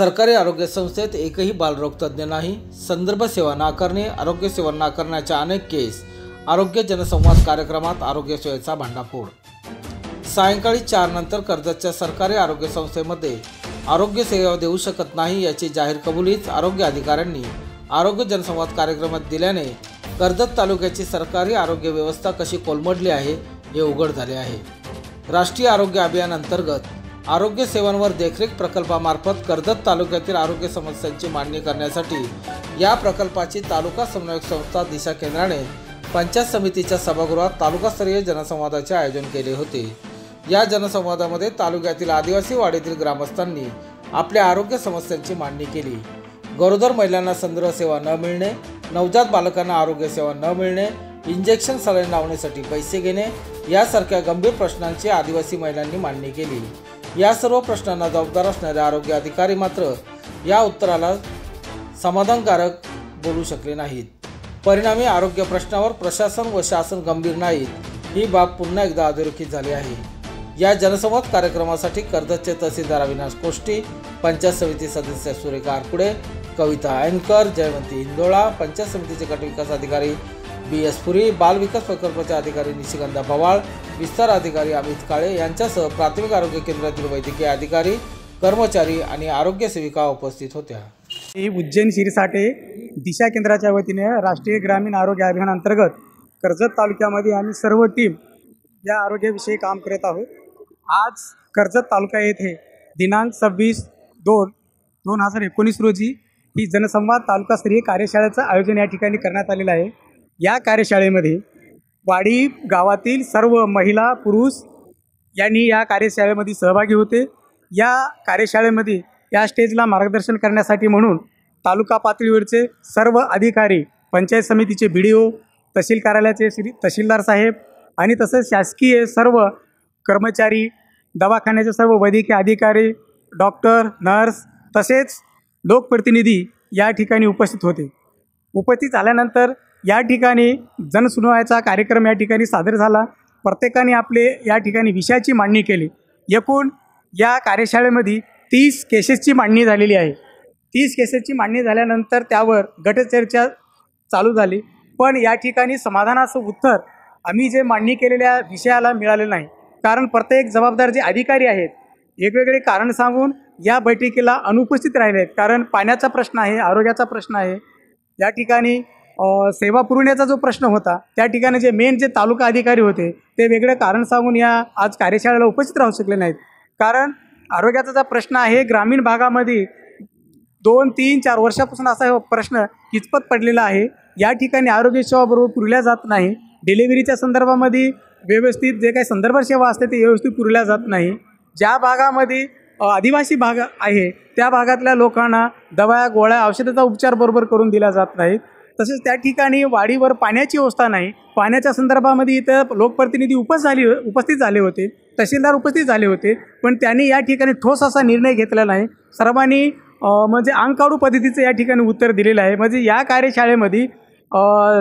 सरकारी आरोग्य संस्थेत एकही बालरोग तज्ज्ञ नाही. संदर्भ सेवा नाकारणे आरोग्य सेवा नाकारण्याच्या अनेक केस. आरोग्य जनसंवाद कार्यक्रमात आरोग्य सेवेचा भांडाफोड. सायंकाळी चार नंतर कर्जतच्या सरकारी आरोग्य संस्थेमध्ये आरोग्य सेवा देऊ शकत नाही याची जाहीर कबुलीच आरोग्य अधिकाऱ्यांनी आरोग्य जनसंवाद कार्यक्रमात दिल्याने कर्जत तालुक्याची सरकारी आरोग्य व्यवस्था कशी कोलमडली आहे हे उघड झाले आहे. राष्ट्रीय आरोग्य अभियान अंतर्गत आरोग्य सेवांवर देखरेख प्रकल्पामार्फत कर्जत तालुक्यातील आरोग्य समस्यांची मांडणी करण्यासाठी या प्रकल्पाची तालुका समन्वयक संस्था दिशा केंद्राने पंचायत समितीच्या सभागृहात तालुकास्तरीय जनसंवादाचे आयोजन केले होते. या जनसंवादामध्ये तालुक्यातील आदिवासी वाडीतील ग्रामस्थांनी आपल्या आरोग्य समस्यांची मांडणी केली. गरोदर महिलांना संदर्भ सेवा न मिळणे नवजात बालकांना आरोग्य सेवा न मिळणे इंजेक्शन सलाईन लावण्यासाठी पैसे घेणे यासारख्या गंभीर प्रश्नांची आदिवासी महिलांनी मांडणी केली. या सर्व प्रश्नांना जबाबदार असणारे आरोग्य अधिकारी मात्र या उत्तराला समाधानकारक बोलू शकले नाहीत. परिणामी आरोग्य प्रश्नावर प्रशासन व शासन गंभीर नाहीत ही बाब पुन्हा एकदा अधोरेखित झाली आहे. या जनसंवाद कार्यक्रमासाठी कर्जतचे तहसीलदार अविनाश कोष्टी पंचायत समिती सदस्य सुरेखा आरकुडे कविता अँकर जयवंती इंदोळा पंचायत समितीचे गटविकास अधिकारी बी एस पुरी बालविकास प्रकल्पाचे अधिकारी निशिगंधा पवाळ विस्तार अधिकारी अमित काळे यांच्यासह प्राथमिक आरोग्य केंद्रातील वैद्यकीय अधिकारी कर्मचारी आणि आरोग्य सेविका उपस्थित होत्या. ही उज्जैन शिरसाटे दिशा केंद्राच्या वतीने राष्ट्रीय ग्रामीण आरोग्य अभियान अंतर्गत कर्जत तालुक्यामध्ये आम्ही सर्व टीम या आरोग्याविषयी काम करत आहोत. आज कर्जत तालुका येथे दिनांक सव्वीस दोन दोन हजार एकोणीस रोजी ही जनसंवाद तालुकास्तरीय कार्यशाळेचं आयोजन या ठिकाणी करण्यात आलेलं आहे. या कार्यशाळेमध्ये वाडी गावातील सर्व महिला पुरुष यांनी या कार्यशाळेमध्ये सहभागी होते. या कार्यशाळेमध्ये या स्टेजला मार्गदर्शन करण्यासाठी म्हणून तालुका पातळीवरचे सर्व अधिकारी पंचायत समितीचे बी डी ओ तहसील कार्यालयाचे श्री तहसीलदार साहेब आणि तसंच शासकीय सर्व कर्मचारी दवाखान्याचे सर्व वैद्यकीय अधिकारी डॉक्टर नर्स तसेच लोकप्रतिनिधी या ठिकाणी उपस्थित होते. उपस्थित झाल्यानंतर या ठिकाणी जनसुनवायचा कार्यक्रम या ठिकाणी सादर झाला. प्रत्येकाने आपले या ठिकाणी विषयाची मांडणी केली. एकूण या कार्यशाळेमध्ये तीस केसेसची मांडणी झालेली आहे. तीस केसेसची मांडणी झाल्यानंतर त्यावर गटचर्चा चालू झाली. पण या ठिकाणी समाधानाचं उत्तर आम्ही जे मांडणी केलेल्या विषयाला मिळालेलं नाही. कारण प्रत्येक जबाबदार जे अधिकारी आहेत वेगवेगळे कारण सांगून या बैठकीला अनुपस्थित राहिले आहेत. कारण पाण्याचा प्रश्न आहे आरोग्याचा प्रश्न आहे. या ठिकाणी सेवा पुरवण्याचा जो प्रश्न होता त्या ठिकाणी जे मेन जे तालुका अधिकारी होते ते वेगळं कारण सांगून या आज कार्यशाळेला उपस्थित राहू शकले नाहीत. कारण आरोग्याचा जो प्रश्न आहे ग्रामीण भागामध्ये दोन तीन चार वर्षापासून असा प्रश्न किचपत पडलेला आहे. या ठिकाणी आरोग्य सेवा बरोबर पुरल्या जात नाही. डिलिव्हरीच्या संदर्भामध्ये व्यवस्थित जे काही संदर्भ सेवा असते ते व्यवस्थित पुरल्या जात नाही. ज्या भागामध्ये आदिवासी भाग आहे त्या भागातल्या लोकांना दवा गोळ्या औषधाचा उपचार बरोबर करून दिला जात नाहीत. तसेच त्या ठिकाणी वाडीवर पाण्याची व्यवस्था नाही. पाण्याच्या संदर्भामध्ये इथं लोकप्रतिनिधी उपस्थित झाली उपस्थित झाले होते. तहसीलदार उपस्थित झाले होते. पण त्यांनी या ठिकाणी ठोस असा निर्णय घेतला नाही. सर्वांनी म्हणजे अंगकाढू पद्धतीचं या ठिकाणी उत्तर दिलेलं आहे. म्हणजे या कार्यशाळेमध्ये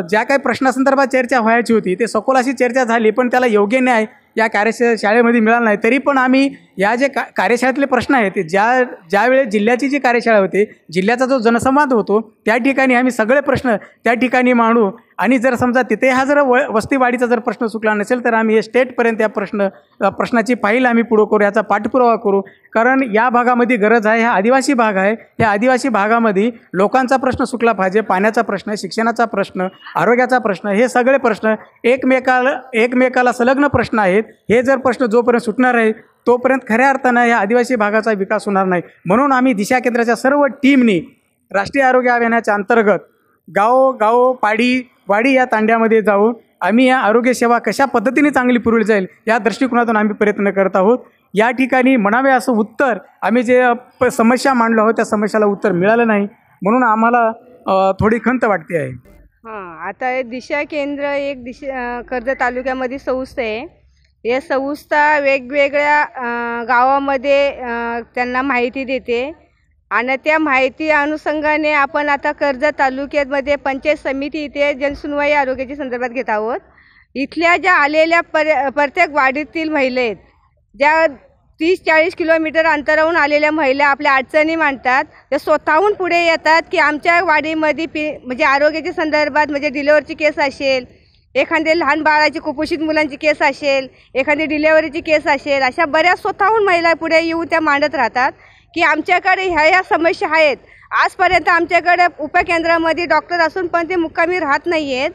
ज्या काही प्रश्नासंदर्भात चर्चा व्हायची होती ते सखोल अशी चर्चा झाली पण त्याला योग्य न्याय या कार्यशा शाळेमध्ये मिळाला नाही. तरी पण आम्ही या जे का कार्यशाळेतले प्रश्न आहेत ते ज्या ज्यावेळेस जिल्ह्याची जी कार्यशाळा होते जिल्ह्याचा जो जनसंवाद होतो त्या ठिकाणी आम्ही सगळे प्रश्न त्या ठिकाणी मांडू. आणि जर समजा तिथे हा जर व वस्तीवाढीचा जर प्रश्न चुकला नसेल तर आम्ही हे स्टेटपर्यंत या प्रश्न प्रश्नाची फाईल आम्ही पुढं करू याचा पाठपुरावा करू. कारण या भागामध्ये गरज आहे हा आदिवासी भाग आहे. या आदिवासी भागामध्ये लोकांचा प्रश्न सुटला पाहिजे पाण्याचा प्रश्न शिक्षणाचा प्रश्न आरोग्याचा प्रश्न हे सगळे प्रश्न एकमेकाला एकमेकाला संलग्न प्रश्न आहेत. हे जर प्रश्न जोपर्यंत सुटणार आहे तोपर्यंत खऱ्या अर्थानं या आदिवासी भागाचा विकास होणार नाही. म्हणून आम्ही दिशा केंद्राच्या सर्व टीमनी राष्ट्रीय आरोग्य अभियानाच्या अंतर्गत गाव गाव पाडी वाडी या तांड्यामध्ये जाऊन आम्ही या आरोग्य सेवा कशा पद्धतीने चांगली पुरवली जाईल या दृष्टिकोनातून आम्ही प्रयत्न करत आहोत. या ठिकाणी म्हणावे असं उत्तर आम्ही जे प समस्या मांडलो आहोत त्या समस्याला उत्तर मिळालं नाही. म्हणून आम्हाला थोडी खंत वाटते आहे. हां आता हे दिशा केंद्र एक दिशा अं, कर्जत तालुक्यामध्ये संस्था आहे. या संस्था वेगवेगळ्या गावामध्ये त्यांना माहिती देते. आणि त्या माहिती अनुषंगाने आपण आता कर्जत तालुक्यामध्ये पंचायत समिती इथे जनसुनवाई आरोग्याच्या संदर्भात घेत आहोत. इथल्या ज्या आलेल्या पर प्रत्येक वाडीतील महिला आहेत ज्या तीस चाळीस किलोमीटर अंतरावरून आलेल्या महिला आपल्या अडचणी मांडतात त्या स्वतःहून पुढे येतात की आमच्या वाडीमध्ये पी म्हणजे आरोग्याच्या संदर्भात म्हणजे डिलेवरीची केस असेल एखादे लहान बाळाची कुपोषित मुलांची केस असेल एखादी डिलेवरीची केस असेल अशा बऱ्याच स्वतःहून महिला पुढे येऊन त्या मांडत राहतात की आमच्याकडे ह्या ह्या समस्या आहेत. आजपर्यंत आमच्याकडे उपकेंद्रामध्ये डॉक्टर असून पण ते मुक्कामी राहत नाही आहेत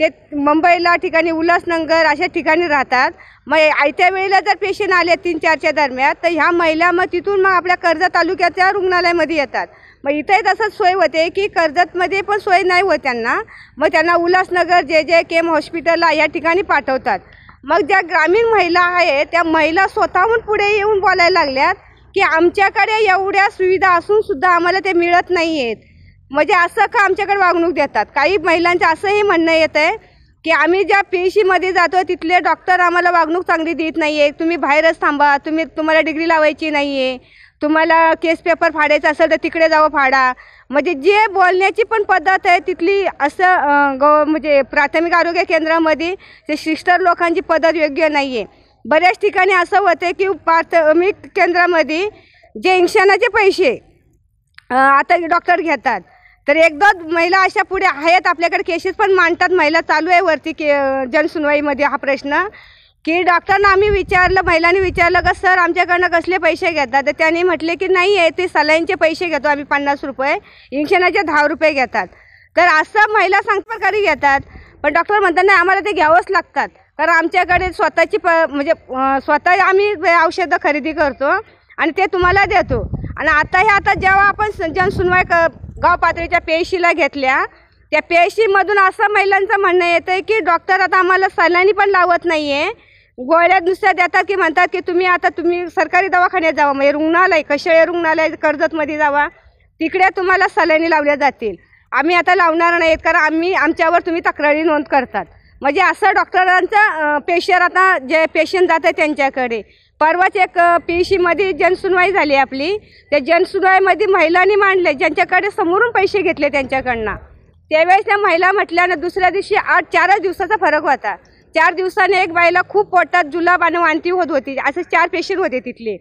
ते मुंबईला ठिकाणी उल्हासनगर अशा ठिकाणी राहतात. मग आयत्या वेळेला जर पेशंट आले तीन चारच्या दरम्यान तर ह्या महिला मग तिथून मग आपल्या कर्जत तालुक्याच्या रुग्णालयामध्ये येतात. मग इथंही तसंच सोय होते की कर्जतमध्ये पण सोय नाही होत त्यांना. मग त्यांना उल्हासनगर जे जे केम हॉस्पिटलला या ठिकाणी पाठवतात. मग ज्या ग्रामीण महिला आहेत त्या महिला स्वतःहून पुढे येऊन बोलायला लागल्यात की आमच्याकडे एवढ्या सुविधा असूनसुद्धा आम्हाला ते मिळत नाही आहेत म्हणजे असं का आमच्याकडे वागणूक देतात? काही महिलांचं असंही म्हणणं येतं आहे की आम्ही ज्या पी एच सीमध्ये जातो तिथले डॉक्टर आम्हाला वागणूक चांगली देत नाही आहे तुम्ही बाहेरच थांबा तुम्ही तुम्हाला डिग्री लावायची नाही आहे तुम्हाला केस पेपर फाडायचा असेल तर तिकडे जावं फाडा. म्हणजे जे बोलण्याची पण पद्धत आहे तिथली असं गव म्हणजे प्राथमिक आरोग्य केंद्रामध्ये ते शिस्टर लोकांची पद्धत योग्य नाही आहे बऱ्याच ठिकाणी असं होतं की प्राथमिक केंद्रामध्ये जे इंक्षणाचे पैसे आता डॉक्टर घेतात. तर एक दोन महिला अशा पुढे आहेत आपल्याकडे केसेस पण मांडतात. महिला चालू आहे वरती के जनसुनवाईमध्ये हा प्रश्न. की डॉक्टरना आम्ही विचारलं महिलांनी विचारलं का सर आमच्याकडनं कसले पैसे घेतात? तर त्यांनी म्हटले की नाही आहे ते सलाईनचे पैसे घेतो आम्ही पन्नास रुपये. इंजेक्शनाचे दहा रुपये घेतात. तर असं महिला सांगप्रकारे घेतात. पण डॉक्टर म्हणतात नाही आम्हाला ते घ्यावंच लागतात. कारण आमच्याकडे स्वतःची प म्हणजे स्वतः आम्ही औषधं खरेदी करतो आणि ते तुम्हाला देतो. आणि आता हे आता जेव्हा आपण जनसुनवाई क गाव पातळीच्या पेशीला घेतल्या त्या पेशीमधून असं महिलांचं म्हणणं येतं आहे की डॉक्टर आता आम्हाला सलानी पण लावत नाही आहे गोळ्या नुसत्या देतात की म्हणतात की तुम्ही आता तुम्ही सरकारी दवाखान्यात जावा म्हणजे रुग्णालय कशाळे रुग्णालय कर्जतमध्ये जावा तिकडे तुम्हाला सलाईनी लावल्या जातील. आम्ही आता लावणार नाहीत कारण आम्ही आमच्यावर तुम्ही तक्रारी नोंद करतात. म्हणजे असं डॉक्टरांचं पेशंट आता जे पेशंट जात आहे त्यांच्याकडे. परवाच एक पी सीमध्ये जनसुनवाई झाली आपली. त्या जनसुनवाईमध्ये महिलांनी मांडले ज्यांच्याकडे समोरून पैसे घेतले त्यांच्याकडनं. त्यावेळेस त्या महिला म्हटल्यानं दुसऱ्या दिवशी आठ चारच दिवसाचा फरक होता. चार दिवसाने एक बाईला खूप पोटात जुलाब आणि वांती होत होती. असे चार पेशंट होते तिथले.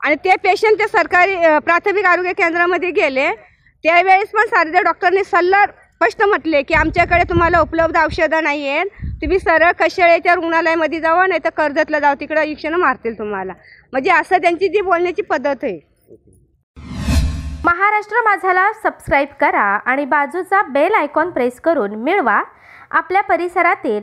आणि ते पेशंट ते सरकारी प्राथमिक आरोग्य केंद्रामध्ये गेले. त्यावेळेस पण सारद्या डॉक्टरने सल्ला स्पष्ट म्हटले की आमच्याकडे तुम्हाला उपलब्ध औषधं नाही आहेत तुम्ही सरळ कशाळेच्या रुग्णालयामध्ये जावा नाही तर कर्जतला जावं. तिकडं इक्षणं मारतील तुम्हाला. म्हणजे असं त्यांची जी बोलण्याची पद्धत आहे. महाराष्ट्र माझाला सबस्क्राईब करा आणि बाजूचा बेल आयकॉन प्रेस करून मिळवा. आपल्या परिसरातील